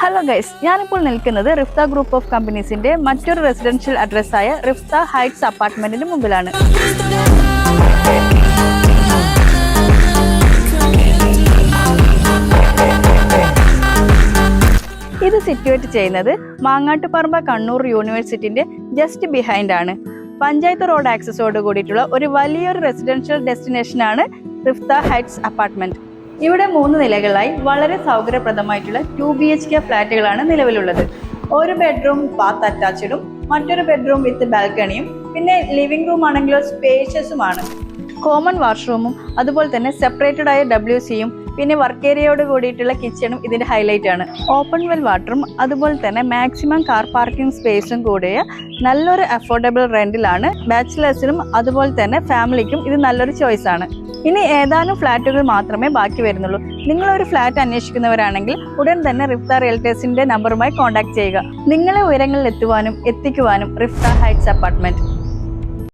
Hello guys ഞാനിപ്പോൾ നിൽക്കുന്നത് റിഫ്ത group of കമ്പനീസിന്റെ മറ്റൊരു റെസിഡൻഷ്യൽ അഡ്രസ്സായ റിഫ്ത ഹൈറ്റ്സ് അപ്പാർട്ട്മെന്റിന് മുമ്പിലാണ്. ഇത് സിറ്റുവേറ്റ് ചെയ്യുന്നത് മാങ്ങാട്ടുപറമ്പ കണ്ണൂർ യൂണിവേഴ്സിറ്റിന്റെ ജസ്റ്റ് ബിഹൈൻഡ് ആണ്. പഞ്ചായത്ത് റോഡ് ആക്സസോട് കൂടിയിട്ടുള്ള ഒരു വലിയൊരു റെസിഡൻഷ്യൽ ഡെസ്റ്റിനേഷൻ ആണ് റിഫ്ത ഹൈറ്റ്സ് അപ്പാർട്ട്മെന്റ് ഇവിടെ മൂന്ന് നിലകളായി വളരെ സൗകര്യപ്രദമായിട്ടുള്ള ടു ബി എച്ച് കെ ഫ്ലാറ്റുകളാണ് നിലവിലുള്ളത്. ഒരു ബെഡ്റൂം ബാത്ത് അറ്റാച്ച്ഡും മറ്റൊരു ബെഡ്റൂം വിത്ത് ബാൽക്കണിയും പിന്നെ ലിവിംഗ് റൂം ആണെങ്കിലോ സ്പേഷ്യസുമാണ് കോമൺ വാഷ്റൂമും അതുപോലെ തന്നെ സെപ്പറേറ്റഡ് ആയ ഡബ്ല്യു സിയും പിന്നെ വർക്ക് ഏരിയയോട് കൂടിയിട്ടുള്ള കിച്ചണും ഇതിന്റെ ഹൈലൈറ്റ് ആണ്. ഓപ്പൺ വെൽ വാട്ടറും അതുപോലെ തന്നെ മാക്സിമം കാർ പാർക്കിംഗ് സ്പേസും കൂടിയ നല്ലൊരു അഫോർഡബിൾ റെന്റിലാണ് ബാച്ചിലേഴ്സിനും അതുപോലെ തന്നെ ഫാമിലിക്കും ഇത് നല്ലൊരു ചോയ്സ് ആണ്. ഇനി ഏതാനും ഫ്ലാറ്റുകൾ മാത്രമേ ബാക്കി വരുന്നുള്ളൂ. നിങ്ങൾ ഒരു ഫ്ലാറ്റ് അന്വേഷിക്കുന്നവരാണെങ്കിൽ ഉടൻ തന്നെ റിഫ്ത റിയൽറ്റേഴ്സിന്റെ നമ്പറുമായി കോൺടാക്ട് ചെയ്യുക. നിങ്ങളെ ഉയരങ്ങളിൽ എത്തുവാനും എത്തിക്കുവാനും റിഫ്ത ഹൈറ്റ്സ് അപ്പാർട്ട്മെന്റ്